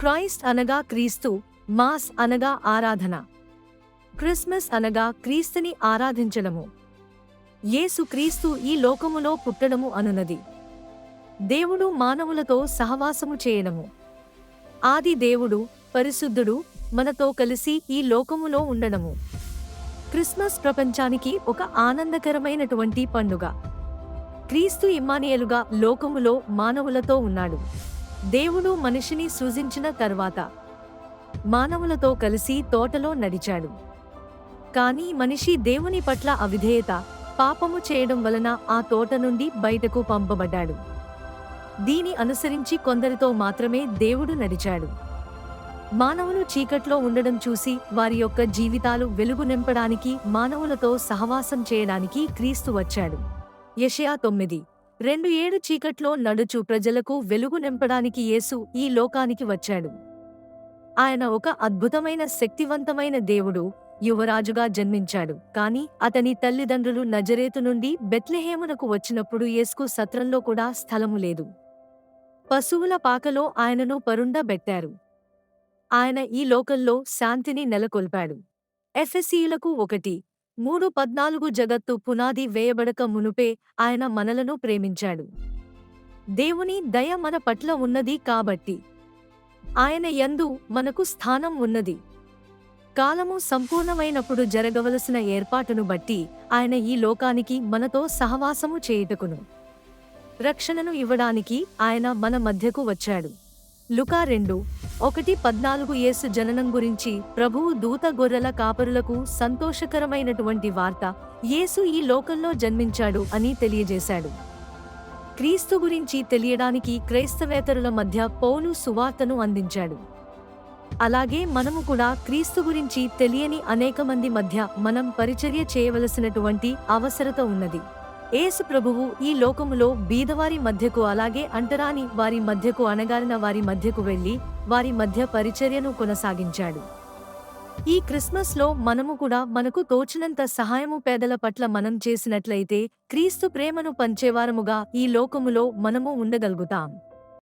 Christ అనగా క్రీస్తు mass అనగా ఆరాధన. క్రిస్మస్ అనగా క్రీస్తుని ఆరాధించడము. యేసు క్రీస్తు ఈ లోకములో పుట్టడము అనునది. దేవుడు మానవులతో సహవాసము చేయడము. ఆది దేవుడు పరిశుద్ధుడు మనతో కలిసి ఈ లోకములో ఉండడము. క్రిస్మస్ ప్రపంచానికి ఒక ఆనందకరమైనటువంటి పండుగ. క్రీస్తు ఇమ్మానియలుగా లోకములో మానవులతో ఉన్నాడు. దేవుడు మనిషిని సృజించిన తర్వాత మానవులతో కలిసి తోటలో నడిచాడు. కానీ మనిషి దేవుని పట్ల అవిధేయత పాపము చేయడం వలన ఆ తోట నుండి బయటకు పంపబడ్డాడు. దీని అనుసరించి కొందరితో మాత్రమే దేవుడు నడిచాడు. మానవులు చీకట్లో ఉండడం చూసి వారి యొక్క జీవితాలు వెలుగు నింపడానికి మానవులతో సహవాసం చేయడానికి క్రీస్తు వచ్చాడు. యషయా తొమ్మిది రెండు ఏడు చీకట్లో నడుచు ప్రజలకు వెలుగు నింపడానికి యేసు ఈ లోకానికి వచ్చాడు. ఆయన ఒక అద్భుతమైన శక్తివంతమైన దేవుడు యువరాజుగా జన్మించాడు. కాని అతని తల్లిదండ్రులు నజరేతు నుండి బెత్లెహేమునకు వచ్చినప్పుడు యేసుకు సత్రంలో కూడా స్థలము లేదు. పశువుల పాకలో ఆయనను పరుండబెట్టారు. ఆయన ఈ లోకంలో శాంతిని నెలకొల్పాడు. ఎఫ్ఎస్సీలకు ఒకటి మూడు పద్నాలుగు జగత్తు పునాది వేయబడక మునుపే ఆయన మనలను ప్రేమించాడు. దేవుని దయ మన పట్ల ఉన్నది కాబట్టి ఆయన యందు మనకు స్థానం ఉన్నది. కాలము సంపూర్ణమైనప్పుడు జరగవలసిన ఏర్పాటును బట్టి ఆయన ఈ లోకానికి మనతో సహవాసము చేయుటకును. రక్షణను ఇవ్వడానికి ఆయన మన మధ్యకు వచ్చాడు. లుకా రెండు ఒకటి పద్నాలుగు యేసు జననం గురించి ప్రభువు దూత గొర్రెల కాపరులకు సంతోషకరమైనటువంటి వార్త. యేసు ఈ లోకంలో జన్మించాడు అని తెలియజేశాడు. క్రీస్తు గురించి తెలియడానికి క్రైస్తవేతరుల మధ్య పౌలు సువార్తను అందించాడు. అలాగే మనము కూడా క్రీస్తు గురించి తెలియని అనేక మంది మధ్య మనం పరిచర్య చేయవలసినటువంటి అవసరత ఉన్నది. యేసు ప్రభువు ఈ లోకములో బీదవారి మధ్యకు అలాగే అంటరాని వారి మధ్యకు అణగారిన వారి మధ్యకు వెళ్ళి వారి మధ్య పరిచర్యను కొనసాగించాడు. ఈ క్రిస్మస్లో మనము కూడా మనకు తోచినంత సహాయము పేదల పట్ల మనం చేసినట్లయితే క్రీస్తు ప్రేమను పంచేవారముగా ఈ లోకములో మనము ఉండగలుగుతాం.